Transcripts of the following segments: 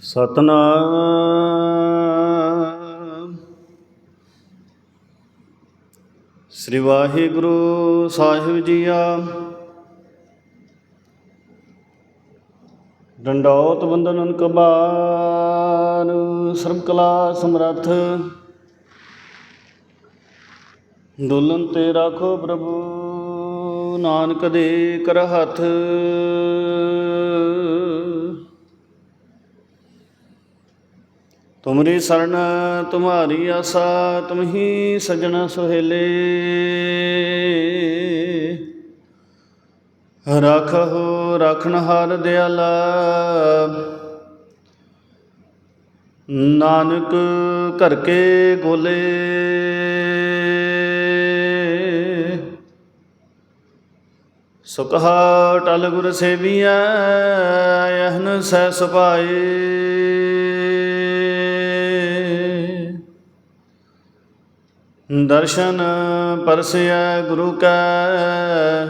ਸਤਨਾਮ। ਸ੍ਰੀ ਵਾਹਿਗੁਰੂ ਸਾਹਿਬ ਜੀਆ। ਡੰਡੌਤ ਬੰਦਨ ਕਬਾਰ ਸਰਬ ਕਲਾ ਸਮਰੱਥ। ਦੁਲਨ ਤੇ ਰਾਖੋ ਪ੍ਰਭੂ, ਨਾਨਕ ਦੇ ਕਰ ਹੱਥ ਤੁਮਰੀ ਸਰਣ ਤੁਮਾਰੀ ਆਸਾ ਤੁਮਹੀ ਸਜਣ ਸੁਹੇਲੇ। ਰਖਹੁ ਰਖਨਹਾਰ ਦਿਆਲਾ। ਨਾਨਕ ਘਰ ਕੇ ਗੋਲੇ। ਸੁਖਾ ਟਲ ਗੁਰ ਸੇਵੀਐ ਯਹਨ ਸਹਿ ਸੁਭਾਏ। ਦਰਸ਼ਨ ਪਰਸਿਐ ਗੁਰੂ ਕੈ।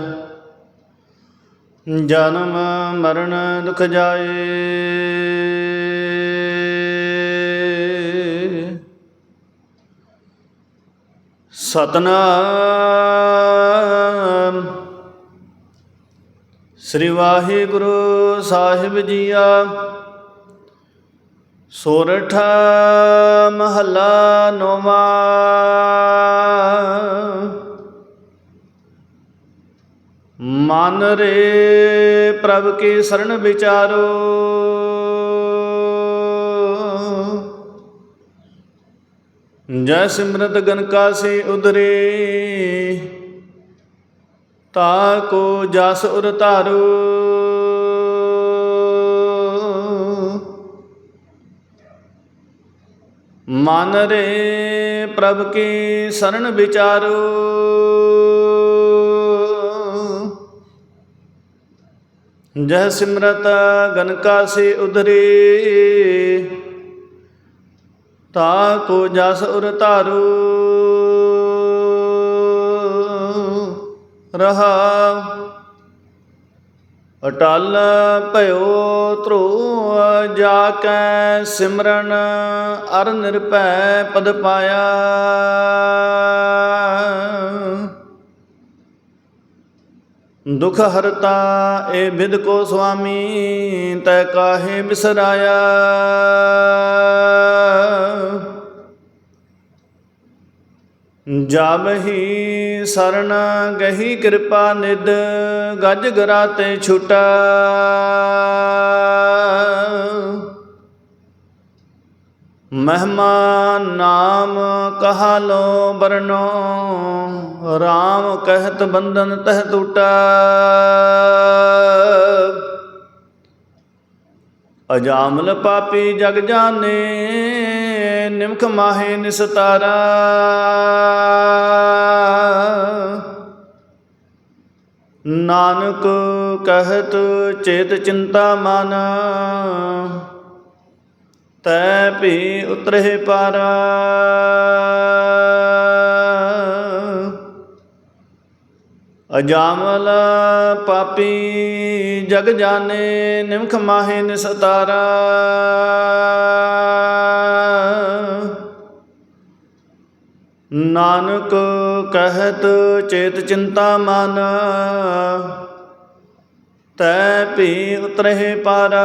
ਜਨਮ ਮਰਨ ਦੁਖ ਜਾਏ। ਸਤਨਾਮ। ਸ੍ਰੀ ਵਾਹਿਗੁਰੂ ਸਾਹਿਬ ਜੀਆ। ਸੋਰਠ ਮਹੱਲਾ ਨੌਵਾਂ। ਮਨ ਰੇ ਪ੍ਰਭ ਕੀ ਸਰਣ ਵਿਚਾਰੋ। ਜੈ ਸਿਮਰਤ ਗਨਕਾ ਸੇ ਉਦਰੇ, ਤਾ ਕੋ ਜਸ ਉਰ ਧਾਰੋ। ਮਨ ਰੇ ਪ੍ਰਭ ਕੀ ਸਰਣ ਵਿਚਾਰੋ। ਜਹ ਸਿਮਰਤ ਗਨਕਾ ਸੇ ਉਧਰੇ। ਤਾ ਕੋ ਜਸ ਉਰ ਧਾਰੂ। ਰਹਾ। ਅਟਲ ਭਇਓ ਧਰੋ ਜਾ ਕੈ ਸਿਮਰਨ ਅਰ ਨਿਰਭੈ ਪਦ ਪਾਇਆ। ਦੁਖ ਹਰਤਾ ਏ ਬਿਦ ਕੋ ਸੁਆਮੀ, ਤੈ ਕਾਹੇ ਬਿਸਰਾਇਆ। ਜਾਬਹੀ ਸ਼ਰਨ ਗਹੀ ਕਿਰਪਾ ਨਿਦ ਗਜ ਗਰਾ ਤੇ ਛੁਟਾ। ਮਹਿਮਾ ਨਾਮ ਕਹਾ ਲੋ ਬਰਨੋ RAM ਕਹਿਤ ਬੰਧਨ ਤਹ ਟੂਟਾ ਅਜਾਮਲ ਪਾਪੀ ਜਗ ਜਾਣੇ, ਨਿਮਖ ਮਾਹੇ ਨਿਸਤਾਰਾ। ਨਾਨਕ ਕਹਿਤ ਚੇਤ ਚਿੰਤਾ ਮਨ ਤੈ ਭੀ ਉਤਰੇ ਪਾਰਾ। ਅਜਾਮਲ ਪਾਪੀ ਜਗ ਜਾਣੇ, ਨਿਮਖ ਮਾਹੇ ਨਿਸਤਾਰਾ। ਨਾਨਕ ਕਹਿਤ ਚੇਤ ਚਿੰਤਾ ਮਨ, ਤੈ ਭੀ ਉਤਰੇ ਪਾਰਾ।